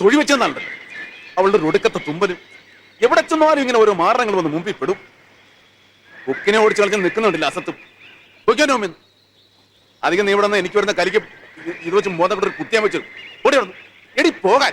തൊഴി വെച്ചെന്നാണല്ലോ അവളുടെ ഒടുക്കത്തെ തുമ്പലും. എവിടെ ചെന്നാലും ഇങ്ങനെ ഓരോ മാറങ്ങൾ വന്ന് മുമ്പിൽ പെടും. കുക്കിനെ ഓടിച്ച് കളിച്ച് നിൽക്കുന്നുണ്ടല്ലോ അസത്തും. അധികം നീ ഇവിടെ നിന്ന് എനിക്ക് വരുന്ന കരിക്ക് ഇത് വെച്ച് മോതം കുത്തിയാൻ വെച്ചു. ഓടി വന്നു എടി പോകാൻ.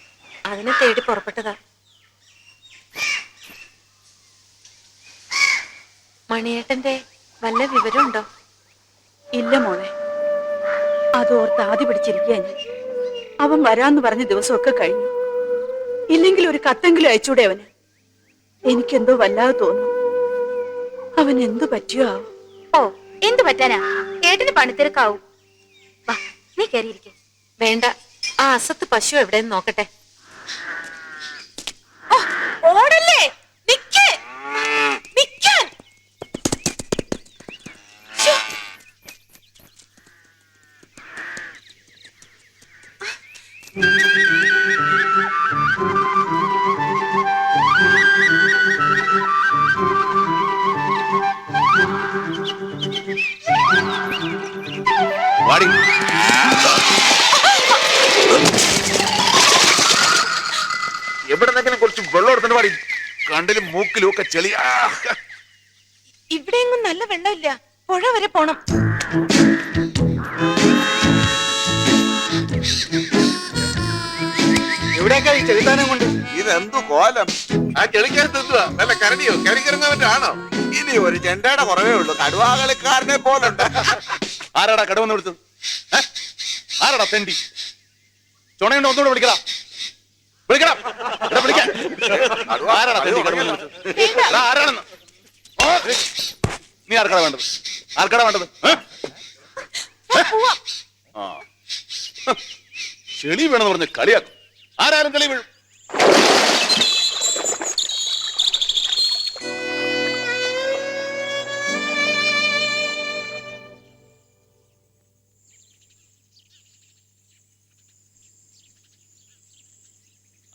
അതിനെ തേടി പുറപ്പെട്ടതാ. മണിയേട്ടന്റെ വല്ല വിവരമുണ്ടോ? ഇല്ല മോളെ. അതോർത്ത് ആദ്യ പിടിച്ചിരിക്കുക ഞാൻ. അവൻ വരാന്ന് പറഞ്ഞ ദിവസമൊക്കെ കഴിഞ്ഞു. ഇല്ലെങ്കിൽ ഒരു കത്തെങ്കിലും അയച്ചൂടെ അവന്? എനിക്കെന്തോ വല്ലാതെ തോന്നുന്നു. അവൻ എന്തു പറ്റിയോ ആവും? ഓ എന്ത് പറ്റാനാ? ഏട്ടന് പണിത്തിരക്കാവും വാ നീ കയറിയിരിക്കെ വേണ്ട. ആ അസത്ത് പശു എവിടെയെന്ന് നോക്കട്ടെ. വെള്ളം എടുത്തിട്ട് പാടി കണ്ടിലും മൂക്കിലും ഒക്കെ ചെളി. ഇവിടെയെങ്ങും നല്ല വെള്ളമില്ല. പുഴ വരെ പോണം. എവിടേക്കാ ഈ ചെറുതാനം കൊണ്ട്? ഇതെന്തു കോലം? ആ ചെളിക്കകത്ത് നല്ല കരടിയോ? കരിക്കിറങ്ങാൻ ഇനി ഒരു ചെണ്ടയുടെ കുറവേ ഉള്ളൂ. കടുവാകളിക്കാരനെ പോലുണ്ട്. ആരാടാ കടുവന്ന് ഏ? ആരാടാ തെണ്ടി? ചുണയുണ്ടോ ഒന്നുകൂടെ വിളിക്കടാ. വിളിക്കടാ എടാ, വിളിക്കാൻ. തെണ്ടി കിടന്ന് വിളിച്ചത്? ആരാണെന്ന്? ഓ, നീ ആർക്കടാ വേണ്ടത്? ആർക്കടാ വേണ്ടത്? ഏ? ഏ? ആ. ചെളി വേണമെന്ന് പറഞ്ഞ് കളിയാക്കും. ആരാലും കളി വീഴും.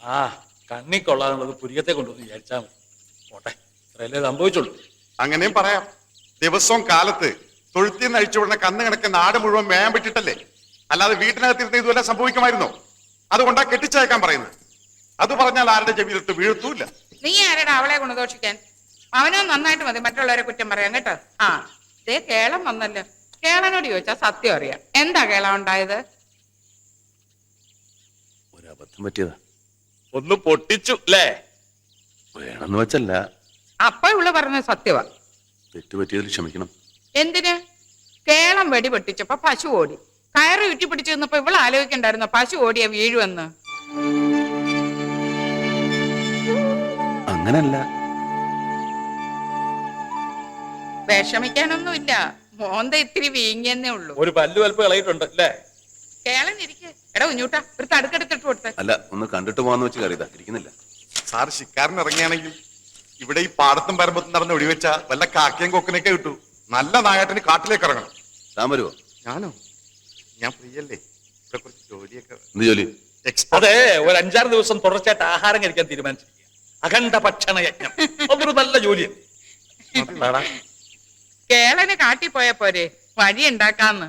ആ കണ്ണി കൊള്ളാനുള്ളത് പുരികത്തെ കൊണ്ടുവന്ന് വിചാരിച്ചാൽ മതി. പോട്ടെ ഇത്രയല്ലേ സംഭവിച്ചുള്ളൂ. അങ്ങനെയും പറയാം. ദിവസവും കാലത്ത് തൊഴുത്തിൽ നിന്ന് അഴിച്ചുവിടുന്ന കന്ന് കിടക്കുന്ന നാട് മുഴുവൻ മേയാൻ പറ്റിട്ടല്ലേ? അല്ലാതെ വീട്ടിനകത്തിരുന്ന് ഇതുവരെ സംഭവിക്കുമായിരുന്നോ? അതുകൊണ്ടാ കെട്ടിച്ചയക്കാൻ പറയുന്നത്. അത് പറഞ്ഞാൽ ആരുടെ ചെവിയിലിട്ട് വീഴ്ത്തൂല്ല. നീ ആരടാ അവളെ ഗുണദോഷിക്കാൻ? അവനോ നന്നായിട്ട് മതി മറ്റുള്ളവരെ കുറ്റം പറയാൻ കേട്ടോ? ആ ദേ കേളം വന്നല്ലോ. കേളനോട് ചോദിച്ചാ സത്യം അറിയാം. എന്താ കേളം ഉണ്ടായത്? ഒരബദ്ധം അബദ്ധം പറ്റിയതാ. ഒന്ന് പൊട്ടിച്ചു അല്ലേ വേണമെന്ന് വെച്ചല്ല. അപ്പഴുള്ള പറഞ്ഞ സത്യവ. സത്യവാ തെറ്റ് പറ്റിയതിൽ ക്ഷമിക്കണം. എന്തിന്? കേളം വെടി പൊട്ടിച്ചപ്പോ പശു ഓടി. കയറ് ചുറ്റി പിടിച്ചു നിന്നപ്പോ ഇവൾ ആലോചിക്കണ്ടായിരുന്നോ പശു ഓടിയ വീഴുവെന്ന്? അങ്ങനല്ല. വിഷമിക്കാനൊന്നുമില്ല. മോന്ത ഇത്തിരി വീങ്ങിയെന്നേ ഉള്ളൂ. ഒരു പല്ലു വലുപ്പ് കളയിട്ടുണ്ട് അല്ലേ കേളൻ ഇരിക്കെ എടാ കുഞ്ഞൂട്ടാ ഒരു തടുക്കെടുത്തിട്ട് കൊടുത്ത്. അല്ല ഒന്ന് കണ്ടിട്ട് പോവാന്ന് വെച്ച് കയറിയതാ ഇരിക്കുന്നില്ല. സാർ ശിക്കാരൻ ഇറങ്ങിയാണെങ്കിൽ ഇവിടെ ഈ പാടത്തും പരമ്പത്തും നടന്ന് വെടിവെച്ച വല്ല കാക്കയും കൊക്കനൊക്കെ കിട്ടു. നല്ല നായാട്ടിന് കാട്ടിലേക്ക് ഇറങ്ങണം. താൻ വരുവോ? ഞാനോ? ഞാൻ പ്രിയല്ലേ ഇവിടെ കുറച്ച് ജോലിയൊക്കെ എന്ത് ജോലി? എക്സ്പെർട്ട് അതെ ഒരു അഞ്ചാറ് ദിവസം തുടർച്ചയായിട്ട് ആഹാരം കഴിക്കാൻ തീരുമാനിച്ചിരിക്കുക അഖണ്ഡ ഭക്ഷണ യജ്ഞം. അതൊരു നല്ല ജോലിയാണ്? കേളന് കാട്ടി പോയ പോരെ വഴി ഉണ്ടാക്കാന്ന്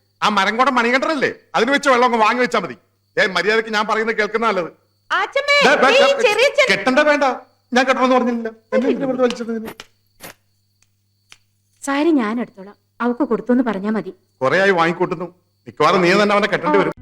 ആ മരം കൊണ്ട് മണികണ്ഠനല്ലേ? അതിന് വെച്ച് വെള്ളം അങ്ങ് വാങ്ങി വെച്ചാൽ മതി. ഏ മര്യാദയ്ക്ക് ഞാൻ പറയുന്നത് കേൾക്കുന്ന നല്ലത്. കെട്ടണ്ട വേണ്ട. ഞാൻ കെട്ടണമെന്ന് പറഞ്ഞില്ല? സാരി ഞാൻ എടുത്തോളാം. അവക്ക് കൊടുത്തു എന്ന് പറഞ്ഞാ മതി. കൊറേ ആയി വാങ്ങിക്കൂട്ടുന്നു. മിക്കവാറും നീ തന്നെ അവനെ കെട്ടേണ്ടി വരും.